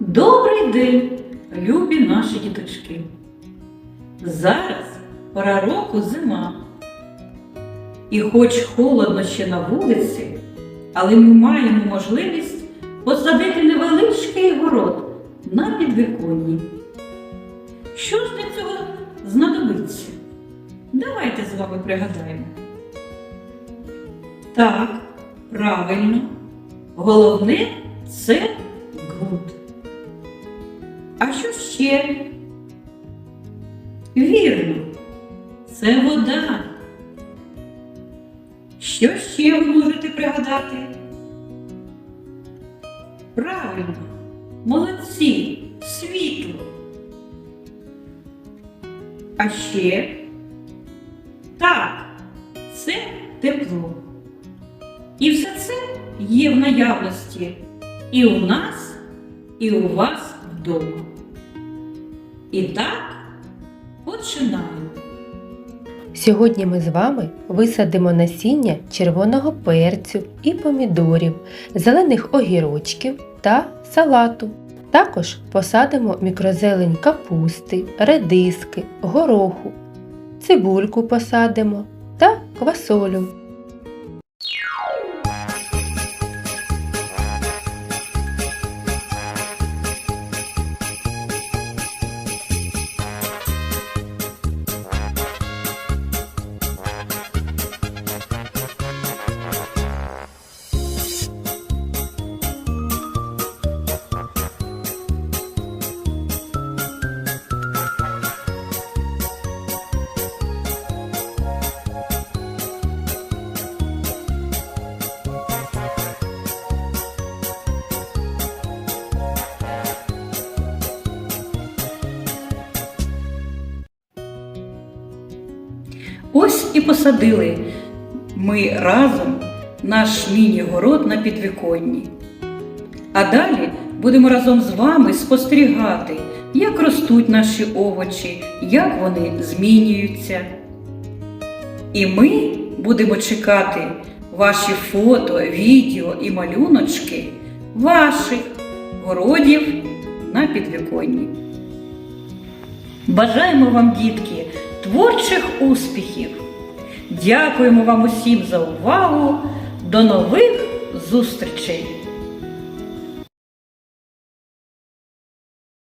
Добрий день, любі наші діточки. Зараз пора року зима. І хоч холодно ще на вулиці, але ми маємо можливість посадити невеличкий город на підвіконні. Що ж для цього знадобиться? Давайте з вами пригадаємо. Так, правильно. Головне це ґрунт. А що ще? Вірно, це вода. Що ще ви можете пригадати? Правильно, молодці, світло. А ще так, це тепло. І все це є в наявності і у нас, і у вас вдома. І так починаємо. Сьогодні ми з вами висадимо насіння червоного перцю і помідорів, зелених огірочків та салату. Також посадимо мікрозелень капусти, редиски, гороху, цибульку посадимо та квасолю. Ось і посадили ми разом наш міні-город на підвіконні. А далі будемо разом з вами спостерігати, як ростуть наші овочі, як вони змінюються. І ми будемо чекати ваші фото, відео і малюночки ваших городів на підвіконні. Бажаємо вам, дітки, творчих успіхів! Дякуємо вам усім за увагу! До нових зустрічей!